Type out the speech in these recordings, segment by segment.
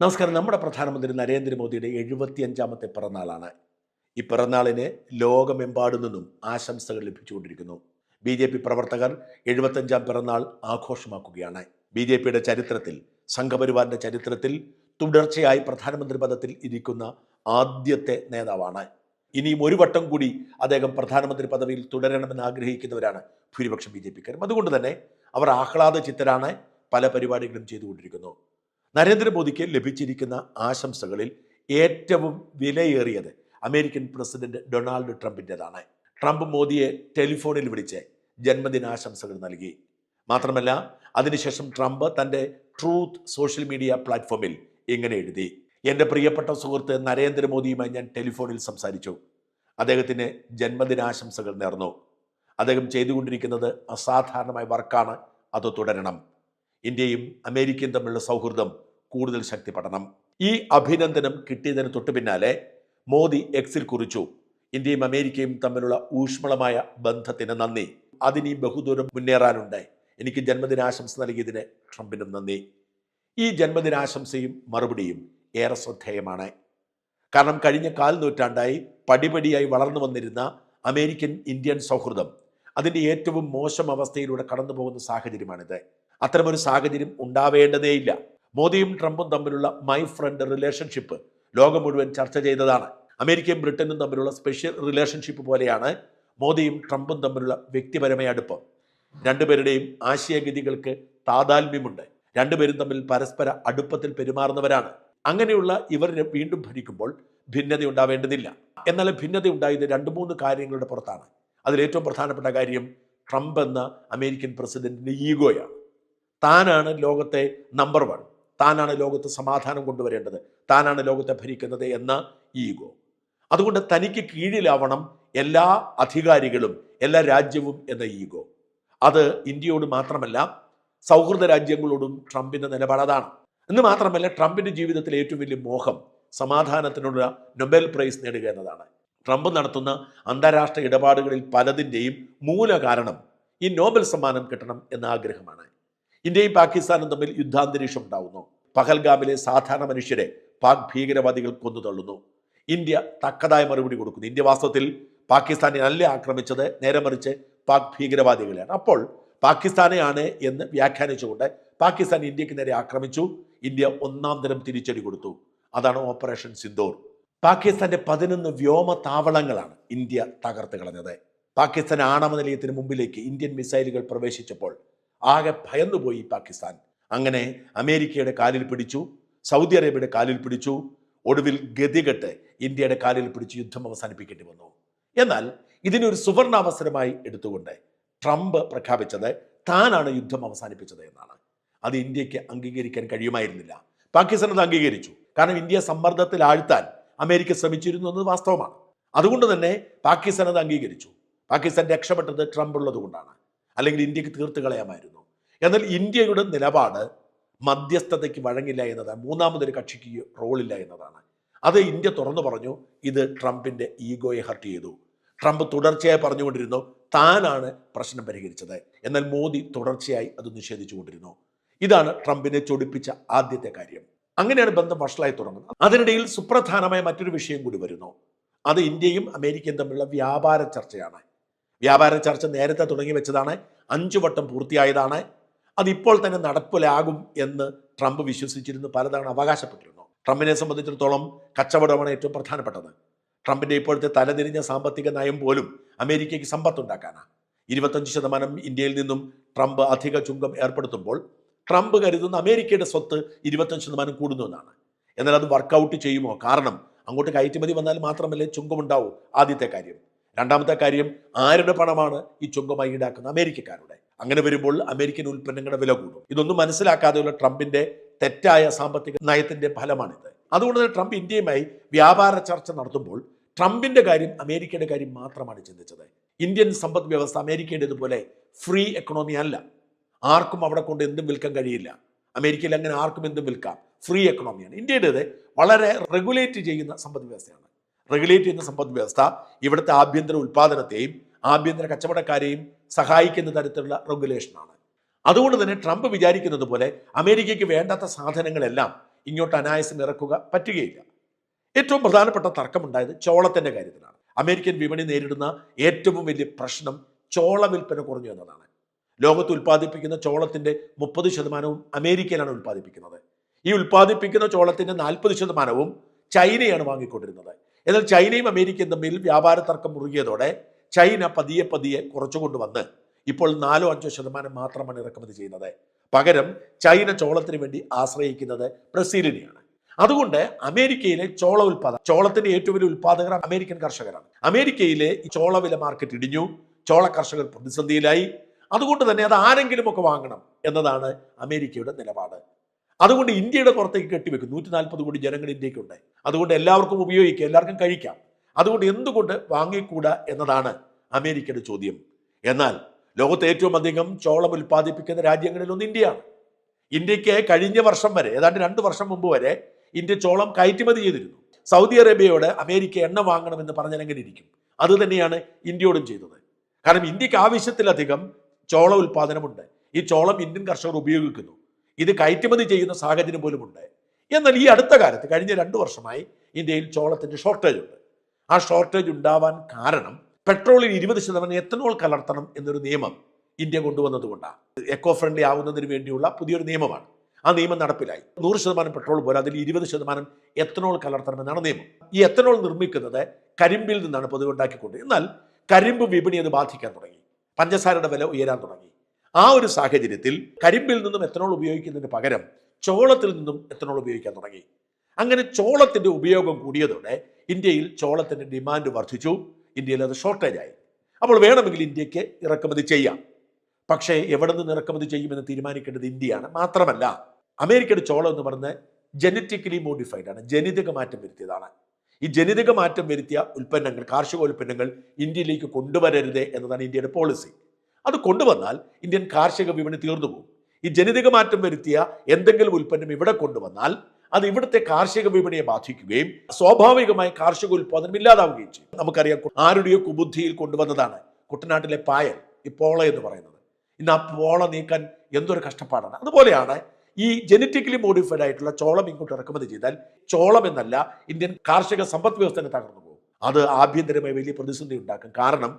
നമസ്കാരം. നമ്മുടെ പ്രധാനമന്ത്രി നരേന്ദ്രമോദിയുടെ എഴുപത്തിയഞ്ചാമത്തെ പിറന്നാളാണ്. ഈ പിറന്നാളിന് ലോകമെമ്പാടു നിന്നും ആശംസകൾ ലഭിച്ചുകൊണ്ടിരിക്കുന്നു. ബി ജെ പി പ്രവർത്തകർ എഴുപത്തഞ്ചാം പിറന്നാൾ ആഘോഷമാക്കുകയാണ്. ബി ജെ പിയുടെ ചരിത്രത്തിൽ സംഘപരിവാറിന്റെ ചരിത്രത്തിൽ തുടർച്ചയായി പ്രധാനമന്ത്രി പദത്തിൽ ഇരിക്കുന്ന ആദ്യത്തെ നേതാവാണ്. ഇനിയും ഒരു വട്ടം കൂടി അദ്ദേഹം പ്രധാനമന്ത്രി പദവിയിൽ തുടരണമെന്ന് ആഗ്രഹിക്കുന്നവരാണ് ഭൂരിപക്ഷം ബി ജെ പിക്കാരും. അതുകൊണ്ട് തന്നെ അവർ ആഹ്ലാദ ചിത്തരാണ് പല പരിപാടികളും ചെയ്തുകൊണ്ടിരിക്കുന്നു. നരേന്ദ്രമോദിക്ക് ലഭിച്ചിരിക്കുന്ന ആശംസകളിൽ ഏറ്റവും വിലയേറിയത് അമേരിക്കൻ പ്രസിഡന്റ് ഡൊണാൾഡ് ട്രംപിന്റെതാണ് ട്രംപ് മോദിയെ ടെലിഫോണിൽ വിളിച്ച് ജന്മദിനാശംസകൾ നൽകി. മാത്രമല്ല അതിനുശേഷം ട്രംപ് തന്റെ ട്രൂത്ത് സോഷ്യൽ മീഡിയ പ്ലാറ്റ്ഫോമിൽ ഇങ്ങനെ എഴുതി. എന്റെ പ്രിയപ്പെട്ട സുഹൃത്ത് നരേന്ദ്രമോദിയുമായി ഞാൻ ടെലിഫോണിൽ സംസാരിച്ചു. അദ്ദേഹത്തിന് ജന്മദിനാശംസകൾ നേർന്നു. അദ്ദേഹം ചെയ്തുകൊണ്ടിരിക്കുന്നത് അസാധാരണമായ വർക്കാണ്. അത് തുടരണം. ഇന്ത്യയും അമേരിക്കയും തമ്മിലുള്ള സൗഹൃദം കൂടുതൽ ശക്തിപ്പെടണം. ഈ അഭിനന്ദനം കിട്ടിയതിന് തൊട്ടു പിന്നാലെ മോദി എക്സിൽ കുറിച്ചു. ഇന്ത്യയും അമേരിക്കയും തമ്മിലുള്ള ഊഷ്മളമായ ബന്ധത്തിന് നന്ദി. അതിനി ബഹുദൂരം മുന്നേറാനുണ്ട്. എനിക്ക് ജന്മദിനാശംസ നൽകിയതിന് ട്രംപിനും നന്ദി. ഈ ജന്മദിനാശംസയും മറുപടിയും ഏറെ ശ്രദ്ധേയമാണ്. കാരണം കഴിഞ്ഞ കാൽ നൂറ്റാണ്ടായി പടിപടിയായി വളർന്നു വന്നിരുന്ന അമേരിക്കൻ ഇന്ത്യൻ സൗഹൃദം അതിന്റെ ഏറ്റവും മോശം അവസ്ഥയിലൂടെ കടന്നു പോകുന്ന സാഹചര്യമാണിത്. അത്തരമൊരു സാഹചര്യം ഉണ്ടാവേണ്ടതേയില്ല. മോദിയും ട്രംപും തമ്മിലുള്ള മൈ ഫ്രണ്ട് റിലേഷൻഷിപ്പ് ലോകം മുഴുവൻ ചർച്ച ചെയ്തതാണ്. അമേരിക്കയും ബ്രിട്ടനും തമ്മിലുള്ള സ്പെഷ്യൽ റിലേഷൻഷിപ്പ് പോലെയാണ് മോദിയും ട്രംപും തമ്മിലുള്ള വ്യക്തിപരമായ അടുപ്പം. രണ്ടുപേരുടെയും ആശയഗതികൾക്ക് താതാൽമ്യമുണ്ട്. രണ്ടുപേരും തമ്മിൽ പരസ്പര അടുപ്പത്തിൽ പെരുമാറുന്നവരാണ്. അങ്ങനെയുള്ള ഇവർ വീണ്ടും ഭരിക്കുമ്പോൾ ഭിന്നത ഉണ്ടാവേണ്ടതില്ല എന്നാൽ ഭിന്നത ഉണ്ടായത് രണ്ട് മൂന്ന് കാര്യങ്ങളുടെ പുറത്താണ്. അതിലേറ്റവും പ്രധാനപ്പെട്ട കാര്യം ട്രംപ് എന്ന അമേരിക്കൻ പ്രസിഡന്റിന്റെ ഈഗോയാണ്. താനാണ് ലോകത്തെ നമ്പർ വൺ. താനാണ് ലോകത്ത് സമാധാനം കൊണ്ടുവരേണ്ടത് താനാണ് ലോകത്തെ ഭരിക്കുന്നത് എന്ന ഈഗോ. അതുകൊണ്ട് തനിക്ക് കീഴിലാവണം എല്ലാ അധികാരികളും എല്ലാ രാജ്യവും എന്ന ഈഗോ. അത് ഇന്ത്യയോട് മാത്രമല്ല സൗഹൃദ രാജ്യങ്ങളോടും ട്രംപിന്റെ നിലപാട് അതാണ്. എന്ന് മാത്രമല്ല ട്രംപിന്റെ ജീവിതത്തിലെ ഏറ്റവും വലിയ മോഹം സമാധാനത്തിനുള്ള നൊബേൽ പ്രൈസ് നേടുക എന്നതാണ്. ട്രംപ് നടത്തുന്ന അന്താരാഷ്ട്ര ഇടപാടുകളിൽ പലതിന്റെയും മൂല കാരണം ഈ നോബൽ സമ്മാനം കിട്ടണം എന്ന ആഗ്രഹമാണ്. ഇന്ത്യയും പാകിസ്ഥാനും തമ്മിൽ യുദ്ധാന്തരീക്ഷം ഉണ്ടാവുന്നു. പഹൽഗാമിലെ സാധാരണ മനുഷ്യരെ പാക് ഭീകരവാദികൾ കൊന്നു തള്ളുന്നു. ഇന്ത്യ തക്കതായ മറുപടി കൊടുക്കുന്നു. ഇന്ത്യ വാസ്തവത്തിൽ പാകിസ്ഥാനെ അല്ല ആക്രമിച്ചത്? നേരെ മറിച്ച് പാക് ഭീകരവാദികളെയാണ്. അപ്പോൾ പാകിസ്ഥാനെയാണ് എന്ന് വ്യാഖ്യാനിച്ചുകൊണ്ട് പാകിസ്ഥാൻ ഇന്ത്യയ്ക്ക് നേരെ ആക്രമിച്ചു. ഇന്ത്യ ഒന്നാം തരം തിരിച്ചടി കൊടുത്തു. അതാണ് ഓപ്പറേഷൻ സിന്ദൂർ. പാകിസ്ഥാന്റെ പതിനൊന്ന് വ്യോമ താവളങ്ങളാണ് ഇന്ത്യ തകർത്ത് കളഞ്ഞത്. പാകിസ്ഥാൻ ആണവ നിലയത്തിന് മുമ്പിലേക്ക് ഇന്ത്യൻ മിസൈലുകൾ പ്രവേശിച്ചപ്പോൾ ആകെ ഭയന്നുപോയി പാകിസ്ഥാൻ. അങ്ങനെ അമേരിക്കയുടെ കാലിൽ പിടിച്ചു സൗദി അറേബ്യയുടെ കാലിൽ പിടിച്ചു ഒടുവിൽ ഗതികെട്ട് ഇന്ത്യയുടെ കാലിൽ പിടിച്ച് യുദ്ധം അവസാനിപ്പിക്കേണ്ടി വന്നു. എന്നാൽ ഇതിനൊരു സുവർണാവസരമായി എടുത്തുകൊണ്ട് ട്രംപ് പ്രഖ്യാപിച്ചത് താനാണ് യുദ്ധം അവസാനിപ്പിച്ചത് എന്നാണ്. അത് ഇന്ത്യയ്ക്ക് അംഗീകരിക്കാൻ കഴിയുമായിരുന്നില്ല. പാകിസ്ഥാൻ അത് അംഗീകരിച്ചു. കാരണം ഇന്ത്യ സമ്മർദ്ദത്തിൽ ആഴ്ത്താൻ അമേരിക്ക ശ്രമിച്ചിരുന്നു എന്നത് വാസ്തവമാണ്. അതുകൊണ്ട് തന്നെ പാകിസ്ഥാൻ അത് അംഗീകരിച്ചു. പാകിസ്ഥാൻ രക്ഷപ്പെട്ടത് ട്രംപ് ഉള്ളത് കൊണ്ടാണ് അല്ലെങ്കിൽ ഇന്ത്യയ്ക്ക് തീർത്ത് കളയാമായിരുന്നു. എന്നാൽ ഇന്ത്യയുടെ നിലപാട് മധ്യസ്ഥതയ്ക്ക് വഴങ്ങില്ല എന്നതാണ്. മൂന്നാമതൊരു കക്ഷിക്ക് റോളില്ല എന്നതാണ്. അത് ഇന്ത്യ തുറന്നു പറഞ്ഞു ഇത് ട്രംപിന്റെ ഈഗോയെ ഹർട്ട് ചെയ്തു. ട്രംപ് തുടർച്ചയായി പറഞ്ഞുകൊണ്ടിരുന്നു താനാണ് പ്രശ്നം പരിഹരിച്ചത്. എന്നാൽ മോദി തുടർച്ചയായി അത് നിഷേധിച്ചുകൊണ്ടിരുന്നു. ഇതാണ് ട്രംപിനെ ചൊടിപ്പിച്ച ആദ്യത്തെ കാര്യം. അങ്ങനെയാണ് ബന്ധം വഷളായി തുടങ്ങുന്നത്. അതിനിടയിൽ സുപ്രധാനമായ മറ്റൊരു വിഷയം കൂടി വരുന്നു. അത് ഇന്ത്യയും അമേരിക്കയും തമ്മിലുള്ള വ്യാപാര ചർച്ചയാണ്. വ്യാപാര ചർച്ച നേരത്തെ തുടങ്ങി വെച്ചതാണ് അഞ്ചു വട്ടം പൂർത്തിയായതാണ്. അത് ഇപ്പോൾ തന്നെ നടപ്പിലാകും എന്ന് ട്രംപ് വിശ്വസിച്ചിരുന്നു പലതവണ അവകാശപ്പെട്ടിരുന്നു. ട്രംപിനെ സംബന്ധിച്ചിടത്തോളം കച്ചവടമാണ് ഏറ്റവും പ്രധാനപ്പെട്ടത്. ട്രംപിന്റെ ഇപ്പോഴത്തെ തലതിരിഞ്ഞ സാമ്പത്തിക നയം പോലും അമേരിക്കയ്ക്ക് സമ്പത്തുണ്ടാക്കാനാണ് ഇരുപത്തഞ്ച് ശതമാനം ഇന്ത്യയിൽ നിന്നും ട്രംപ് അധിക ചുങ്കം ഏർപ്പെടുത്തുമ്പോൾ ട്രംപ് കരുതുന്ന അമേരിക്കയുടെ സ്വത്ത് ഇരുപത്തഞ്ച് ശതമാനം കൂടുന്നു എന്നാണ്. എന്നാൽ അത് വർക്കൗട്ട് ചെയ്യുമോ? കാരണം അങ്ങോട്ട് കയറ്റുമതി വന്നാൽ മാത്രമല്ലേ ചുങ്കമുണ്ടാവൂ? ആദ്യത്തെ കാര്യം. രണ്ടാമത്തെ കാര്യം ആരുടെ പണമാണ് ഈ ചുങ്കമായി ഈടാക്കുന്നത് അമേരിക്കക്കാരുടെ? അങ്ങനെ വരുമ്പോൾ അമേരിക്കൻ ഉൽപ്പന്നങ്ങളുടെ വില കൂടും. ഇതൊന്നും മനസ്സിലാക്കാതെയുള്ള ട്രംപിന്റെ തെറ്റായ സാമ്പത്തിക നയത്തിന്റെ ഫലമാണിത്. അതുകൊണ്ട് തന്നെ ട്രംപ് ഇന്ത്യയുമായി വ്യാപാര ചർച്ച നടത്തുമ്പോൾ ട്രംപിന്റെ കാര്യം അമേരിക്കയുടെ കാര്യം മാത്രമാണ് ചിന്തിച്ചത്. ഇന്ത്യൻ സമ്പദ് വ്യവസ്ഥ അമേരിക്കയുടേതുപോലെ ഫ്രീ എക്കണോമി അല്ല. ആർക്കും അവിടെ കൊണ്ട് എന്തും വിൽക്കാൻ കഴിയില്ല. അമേരിക്കയിൽ അങ്ങനെ ആർക്കും എന്തും വിൽക്കാം. ഫ്രീ എക്കണോമിയാണ് ഇന്ത്യയുടേത് വളരെ റെഗുലേറ്റ് ചെയ്യുന്ന സമ്പദ് വ്യവസ്ഥയാണ്. റെഗുലേറ്റ് ചെയ്യുന്ന സമ്പദ് വ്യവസ്ഥ ഇവിടുത്തെ ആഭ്യന്തര ഉൽപാദനത്തെയും ആഭ്യന്തര കച്ചവടക്കാരെയും സഹായിക്കുന്ന തരത്തിലുള്ള റെഗുലേഷനാണ്. അതുകൊണ്ട് തന്നെ ട്രംപ് വിചാരിക്കുന്നത് പോലെ അമേരിക്കയ്ക്ക് വേണ്ടാത്ത സാധനങ്ങളെല്ലാം ഇങ്ങോട്ട് അനായാസം ഇറക്കുക പറ്റുകയില്ല. ഏറ്റവും പ്രധാനപ്പെട്ട തർക്കമുണ്ടായത് ചോളത്തിന്റെ കാര്യത്തിലാണ്. അമേരിക്കൻ വിപണി നേരിടുന്ന ഏറ്റവും വലിയ പ്രശ്നം ചോള വിൽപ്പന കുറഞ്ഞു എന്നതാണ്. ലോകത്ത് ഉൽപ്പാദിപ്പിക്കുന്ന ചോളത്തിന്റെ മുപ്പത് ശതമാനവും അമേരിക്കയിലാണ് ഉൽപ്പാദിപ്പിക്കുന്നത്. ഈ ഉൽപ്പാദിപ്പിക്കുന്ന ചോളത്തിന്റെ നാൽപ്പത് ശതമാനവും ചൈനയാണ് വാങ്ങിക്കൊണ്ടിരുന്നത്. എന്നാൽ ചൈനയും അമേരിക്കയും തമ്മിൽ വ്യാപാര തർക്കം മുറുകിയതോടെ ചൈന പതിയെ പതിയെ കുറച്ചുകൊണ്ടുവന്ന് ഇപ്പോൾ നാലോ അഞ്ചോ ശതമാനം മാത്രമാണ് ഇറക്കുമതി ചെയ്യുന്നത്. പകരം ചൈന ചോളത്തിന് വേണ്ടി ആശ്രയിക്കുന്നത് ബ്രസീലിനെയാണ്. അതുകൊണ്ട് അമേരിക്കയിലെ ചോള ഉൽപാദനം ചോളത്തിന്റെ ഏറ്റവും വലിയ ഉൽപാദകർ അമേരിക്കൻ കർഷകരാണ്. അമേരിക്കയിലെ ഈ ചോളവില മാർക്കറ്റ് ഇടിഞ്ഞു. ചോള കർഷകർ പ്രതിസന്ധിയിലായി. അതുകൊണ്ട് തന്നെ അത് ആരെങ്കിലും ഒക്കെ വാങ്ങണം എന്നതാണ് അമേരിക്കയുടെ നിലപാട്. അതുകൊണ്ട് ഇന്ത്യയുടെ പുറത്തേക്ക് കെട്ടിവെക്കും. നൂറ്റി നാൽപ്പത് കോടി ജനങ്ങൾ ഇന്ത്യക്കുണ്ട്. അതുകൊണ്ട് എല്ലാവർക്കും ഉപയോഗിക്കാം എല്ലാവർക്കും കഴിക്കാം. അതുകൊണ്ട് എന്തുകൊണ്ട് വാങ്ങിക്കൂടാ എന്നതാണ് അമേരിക്കയുടെ ചോദ്യം. എന്നാൽ ലോകത്ത് ഏറ്റവും അധികം ചോളം ഉൽപ്പാദിപ്പിക്കുന്ന രാജ്യങ്ങളിലൊന്ന് ഇന്ത്യയാണ്. ഇന്ത്യയ്ക്ക് കഴിഞ്ഞ വർഷം വരെ ഏതാണ്ട് രണ്ട് വർഷം മുമ്പ് വരെ ഇന്ത്യ ചോളം കയറ്റുമതി ചെയ്തിരുന്നു. സൗദി അറേബ്യയോട് അമേരിക്ക എണ്ണ വാങ്ങണമെന്ന് പറഞ്ഞാൽ ഇരിക്കും. അത് തന്നെയാണ് ഇന്ത്യയോടും ചെയ്തത്. കാരണം ഇന്ത്യയ്ക്ക് ആവശ്യത്തിലധികം ചോള ഉൽപ്പാദനമുണ്ട്. ഈ ചോളം ഇന്ത്യൻ കർഷകർ ഉപയോഗിക്കുന്നു. ഇത് കയറ്റുമതി ചെയ്യുന്ന സാഹചര്യം പോലുമുണ്ട്. എന്നാൽ ഈ അടുത്ത കാലത്ത് കഴിഞ്ഞ രണ്ട് വർഷമായി ഇന്ത്യയിൽ ചോളത്തിന്റെ ഷോർട്ടേജ് ഉണ്ട്. ആ ഷോർട്ടേജ് ഉണ്ടാവാൻ കാരണം പെട്രോളിൽ ഇരുപത് ശതമാനം എത്തനോൾ കലർത്തണം എന്നൊരു നിയമം ഇന്ത്യ കൊണ്ടുവന്നതുകൊണ്ടാണ്. എക്കോ ഫ്രണ്ട്ലി ആവുന്നതിന് വേണ്ടിയുള്ള പുതിയൊരു നിയമമാണ്. ആ നിയമം നടപ്പിലായി. നൂറ് ശതമാനം പെട്രോൾ പോലെ അതിൽ ഇരുപത് ശതമാനം എത്തനോൾ കലർത്തണമെന്നാണ് നിയമം. ഈ എത്തനോൾ നിർമ്മിക്കുന്നത് കരിമ്പിൽ നിന്നാണ് പൊതുവെ ഉണ്ടാക്കിക്കൊണ്ട് എന്നാൽ കരിമ്പ് വിപണി അത് ബാധിക്കാൻ തുടങ്ങി. പഞ്ചസാരയുടെ വില ഉയരാൻ തുടങ്ങി. ആ ഒരു സാഹചര്യത്തിൽ കരിമ്പിൽ നിന്നും എത്തനോൾ ഉപയോഗിക്കുന്നതിന് പകരം ചോളത്തിൽ നിന്നും എത്തനോൾ ഉപയോഗിക്കാൻ തുടങ്ങി. അങ്ങനെ ചോളത്തിന്റെ ഉപയോഗം കൂടിയതോടെ ഇന്ത്യയിൽ ചോളത്തിന്റെ ഡിമാൻഡ് വർദ്ധിച്ചു. ഇന്ത്യയിൽ അത് ഷോർട്ടേജ് ആയി അപ്പോൾ വേണമെങ്കിൽ ഇന്ത്യയ്ക്ക് ഇറക്കുമതി ചെയ്യാം. പക്ഷേ എവിടെ നിന്ന് ഇറക്കുമതി ചെയ്യുമെന്ന് തീരുമാനിക്കേണ്ടത് ഇന്ത്യയാണ്. മാത്രമല്ല അമേരിക്കയുടെ ചോളം എന്ന് പറഞ്ഞ് ജനറ്റിക്കലി മോഡിഫൈഡ് ആണ്. ജനിതക മാറ്റം വരുത്തിയതാണ്. ഈ ജനിതക മാറ്റം വരുത്തിയ ഉൽപ്പന്നങ്ങൾ കാർഷിക ഉൽപ്പന്നങ്ങൾ ഇന്ത്യയിലേക്ക് കൊണ്ടുവരരുത് എന്നതാണ് ഇന്ത്യയുടെ പോളിസി അത് കൊണ്ടുവന്നാൽ ഇന്ത്യൻ കാർഷിക വിപണി തീർന്നു പോകും. ഈ ജനിതക മാറ്റം വരുത്തിയ എന്തെങ്കിലും ഉൽപ്പന്നം ഇവിടെ കൊണ്ടുവന്നാൽ അത് ഇവിടുത്തെ കാർഷിക വിപണിയെ ബാധിക്കുകയും സ്വാഭാവികമായി കാർഷിക ഉൽപ്പാദനം ഇല്ലാതാവുകയും ചെയ്യും. നമുക്കറിയാം ആരുടെയോ കുബുദ്ധിയിൽ കൊണ്ടുവന്നതാണ് കുട്ടനാട്ടിലെ പായൽ ഈ പോള എന്ന് പറയുന്നത്. ഇന്ന് ആ പോള നീക്കാൻ എന്തൊരു കഷ്ടപ്പാടാണ്. അതുപോലെയാണ് ഈ ജനറ്റിക്കലി മോഡിഫൈഡ് ആയിട്ടുള്ള ചോളം ഇങ്ങോട്ട് ഇറക്കുമതി ചെയ്താൽ ചോളം എന്നല്ല ഇന്ത്യൻ കാർഷിക സമ്പദ് വ്യവസ്ഥ തന്നെ തകർന്നു പോകും. അത് ആഭ്യന്തരമായി വലിയ പ്രതിസന്ധി ഉണ്ടാക്കും. കാരണം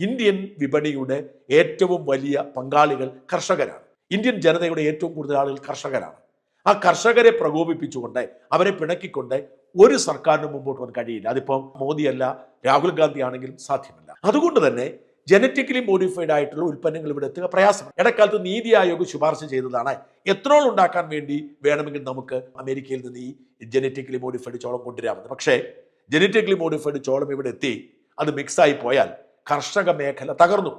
ഇന്ത്യൻ വിപണിയുടെ ഏറ്റവും വലിയ പങ്കാളികൾ കർഷകരാണ്. ഇന്ത്യൻ ജനതയുടെ ഏറ്റവും കൂടുതൽ ആളുകൾ കർഷകരാണ്. ആ കർഷകരെ പ്രകോപിപ്പിച്ചുകൊണ്ട് അവരെ പിണക്കിക്കൊണ്ട് ഒരു സർക്കാരിന് മുമ്പോട്ട് പോകാൻ കഴിയില്ല. അതിപ്പോൾ മോദിയല്ല രാഹുൽ ഗാന്ധി ആണെങ്കിലും സാധ്യമല്ല. അതുകൊണ്ട് തന്നെ ജനറ്റിക്കലി മോഡിഫൈഡ് ആയിട്ടുള്ള ഉൽപ്പന്നങ്ങൾ ഇവിടെ എത്തുക പ്രയാസമാണ്. ഇടക്കാലത്ത് നീതി ആയോഗ് ശുപാർശ ചെയ്തതാണ്. എത്രോൾ ഉണ്ടാക്കാൻ വേണ്ടി വേണമെങ്കിൽ നമുക്ക് അമേരിക്കയിൽ നിന്ന് ഈ ജനറ്റിക്കലി മോഡിഫൈഡ് ചോളം കൊണ്ടുവരാമെന്ന് പക്ഷേ ജനറ്റിക്കലി മോഡിഫൈഡ് ചോളം ഇവിടെ എത്തി അത് മിക്സായി പോയാൽ കർഷക മേഖല തകർന്നു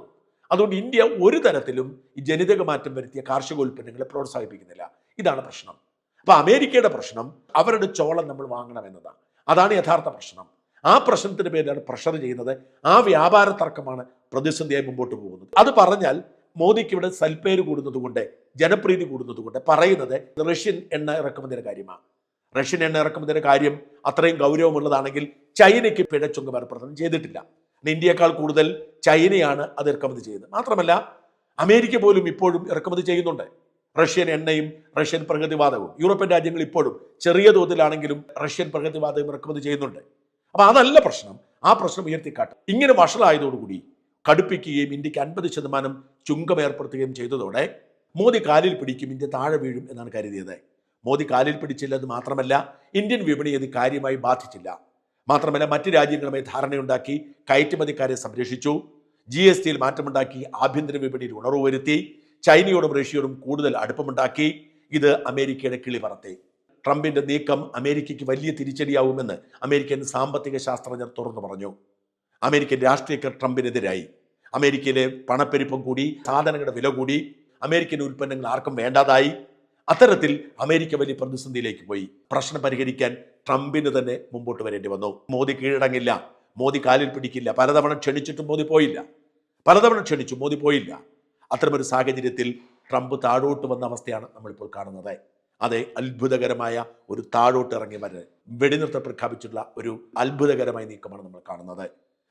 അതുകൊണ്ട് ഇന്ത്യ ഒരു തരത്തിലും ഈ ജനിതക മാറ്റം വരുത്തിയ കാർഷിക ഉൽപ്പന്നങ്ങളെ പ്രോത്സാഹിപ്പിക്കുന്നില്ല. ഇതാണ് പ്രശ്നം. അപ്പൊ അമേരിക്കയുടെ പ്രശ്നം അവരുടെ ചോളം നമ്മൾ വാങ്ങണം എന്നതാണ്. അതാണ് യഥാർത്ഥ പ്രശ്നം. ആ പ്രശ്നത്തിന്റെ പേരിലാണ് പ്രഷർ ചെയ്യുന്നത്. ആ വ്യാപാര തർക്കമാണ് പ്രതിസന്ധിയായി മുമ്പോട്ട് പോകുന്നത്. അത് പറഞ്ഞാൽ മോദിക്ക് ഇവിടെ സൽപ്പേര് കൂടുന്നത് കൊണ്ട് ജനപ്രീതി കൂടുന്നത് കൊണ്ട് പറയുന്നത് റഷ്യൻ എണ്ണ ഇറക്കുമതിയുടെ കാര്യമാണ്. റഷ്യൻ എണ്ണ ഇറക്കുമതിയുടെ കാര്യം അത്രയും ഗൗരവമുള്ളതാണെങ്കിൽ ചൈനയ്ക്ക് പിഴച്ചുങ്ക ഏർപ്പെടുത്തണം ചെയ്തിട്ടില്ല. ഇന്ത്യയേക്കാൾ കൂടുതൽ ചൈനയാണ് അത് ഇറക്കുമതി ചെയ്യുന്നത്. മാത്രമല്ല അമേരിക്ക പോലും ഇപ്പോഴും ഇറക്കുമതി ചെയ്യുന്നുണ്ട്. റഷ്യൻ എണ്ണയും റഷ്യൻ പ്രകൃതിവാതകവും. യൂറോപ്യൻ രാജ്യങ്ങൾ ഇപ്പോഴും ചെറിയ തോതിലാണെങ്കിലും റഷ്യൻ പ്രകൃതിവാതകം ഇറക്കുമതി ചെയ്യുന്നുണ്ട്. അപ്പൊ അതല്ല പ്രശ്നം. ആ പ്രശ്നം ഉയർത്തിക്കാട്ടും. ഇങ്ങനെ വഷളായതോടുകൂടി കടുപ്പിക്കുകയും ഇന്ത്യയ്ക്ക് അൻപത് ശതമാനം ചുങ്കം ഏർപ്പെടുത്തുകയും ചെയ്തതോടെ മോദി കാലിൽ പിടിക്കും ഇന്ത്യ താഴെ വീഴും എന്നാണ് കരുതിയത്. മോദി കാലിൽ പിടിച്ചില്ലെന്ന് മാത്രമല്ല ഇന്ത്യൻ വിപണി ഇത് കാര്യമായി ബാധിച്ചില്ല. മാത്രമല്ല മറ്റ് രാജ്യങ്ങളുമായി ധാരണയുണ്ടാക്കി കയറ്റുമതിക്കാരെ സംരക്ഷിച്ചു. ജി എസ് ടിയിൽ മാറ്റമുണ്ടാക്കി ആഭ്യന്തര വിപണിയിൽ ഉണർവ് വരുത്തി. ചൈനയോടും റഷ്യയോടും കൂടുതൽ അടുപ്പമുണ്ടാക്കി. ഇത് അമേരിക്കയുടെ കിളി പറത്തി ട്രംപിന്റെ നീക്കം അമേരിക്കയ്ക്ക് വലിയ തിരിച്ചടിയാവുമെന്ന് അമേരിക്കൻ സാമ്പത്തിക ശാസ്ത്രജ്ഞർ തുറന്നു പറഞ്ഞു. അമേരിക്കൻ രാഷ്ട്രീയക്കാർ ട്രംപിനെതിരായി. അമേരിക്കയിലെ പണപ്പെരുപ്പം കൂടി സാധനങ്ങളുടെ വില കൂടി അമേരിക്കൻ ഉൽപ്പന്നങ്ങൾ ആർക്കും വേണ്ടാതായി. അത്തരത്തിൽ അമേരിക്ക വലിയ പ്രതിസന്ധിയിലേക്ക് പോയി. പ്രശ്നം പരിഹരിക്കാൻ ട്രംപിന് തന്നെ മുമ്പോട്ട് വരേണ്ടി വന്നു. മോദി കീഴടങ്ങില്ല. മോദി കാലിൽ പിടിക്കില്ല. പലതവണ ക്ഷണിച്ചിട്ടും മോദി പോയില്ല. പലതവണ ക്ഷണിച്ചു മോദി പോയില്ല. അത്തരമൊരു സാഹചര്യത്തിൽ ട്രംപ് താഴോട്ട് വന്ന അവസ്ഥയാണ് നമ്മളിപ്പോൾ കാണുന്നത്. അതെ അത്ഭുതകരമായ ഒരു താഴോട്ട് ഇറങ്ങി വരൽ വെടിനിർത്തം പ്രഖ്യാപിച്ചിട്ടുള്ള ഒരു അത്ഭുതകരമായ നീക്കമാണ് നമ്മൾ കാണുന്നത്.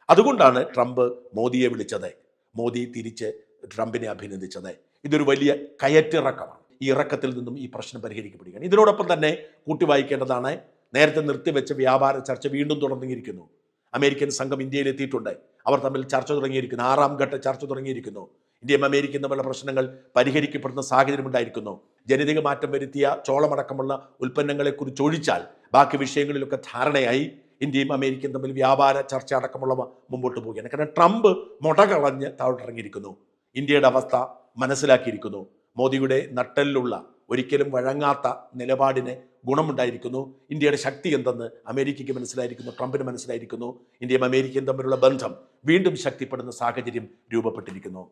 അതുകൊണ്ടാണ് ട്രംപ് മോദിയെ വിളിച്ചത്. മോദി തിരിച്ച് ട്രംപിനെ അഭിനന്ദിച്ചത്. ഇതൊരു വലിയ കയറ്റിറക്കമാണ്. ഈ ഇറക്കത്തിൽ നിന്നും ഈ പ്രശ്നം പരിഹരിക്കപ്പെടുകയാണ്. ഇതിനോടൊപ്പം തന്നെ കൂട്ടി വായിക്കേണ്ടതാണ് നേരത്തെ നിർത്തിവെച്ച വ്യാപാര ചർച്ച വീണ്ടും തുടങ്ങിയിരിക്കുന്നു അമേരിക്കൻ സംഘം ഇന്ത്യയിൽ എത്തിയിട്ടുണ്ട്. അവർ തമ്മിൽ ചർച്ച തുടങ്ങിയിരിക്കുന്നു. ആറാം ഘട്ട ചർച്ച തുടങ്ങിയിരിക്കുന്നു. ഇന്ത്യയും അമേരിക്കയും തമ്മിലുള്ള പ്രശ്നങ്ങൾ പരിഹരിക്കപ്പെടുന്ന സാഹചര്യം ഉണ്ടായിരിക്കുന്നു. ജനിതക മാറ്റം വരുത്തിയ ചോളമടക്കമുള്ള ഉൽപ്പന്നങ്ങളെക്കുറിച്ച് ഒഴിച്ചാൽ ബാക്കി വിഷയങ്ങളിലൊക്കെ ധാരണയായി ഇന്ത്യയും അമേരിക്കയും തമ്മിൽ വ്യാപാര ചർച്ച അടക്കമുള്ളവ മുമ്പോട്ട് പോവുകയാണ്. കാരണം ട്രംപ് മുട കളഞ്ഞ് താഴോട്ടിറങ്ങിയിരിക്കുന്നു. ഇന്ത്യയുടെ അവസ്ഥ മനസ്സിലാക്കിയിരിക്കുന്നു. മോദിയുടെ നട്ടലിലുള്ള ഒരിക്കലും വഴങ്ങാത്ത നിലപാടിന് ഗുണമുണ്ടായിരിക്കുന്നു. ഇന്ത്യയുടെ ശക്തി എന്തെന്ന് അമേരിക്കയ്ക്ക് മനസ്സിലായിരിക്കുന്നു ട്രംപിന് മനസ്സിലായിരിക്കുന്നു. ഇന്ത്യയും അമേരിക്കയും തമ്മിലുള്ള ബന്ധം വീണ്ടും ശക്തിപ്പെടുന്ന സാഹചര്യം രൂപപ്പെട്ടിരിക്കുന്നു.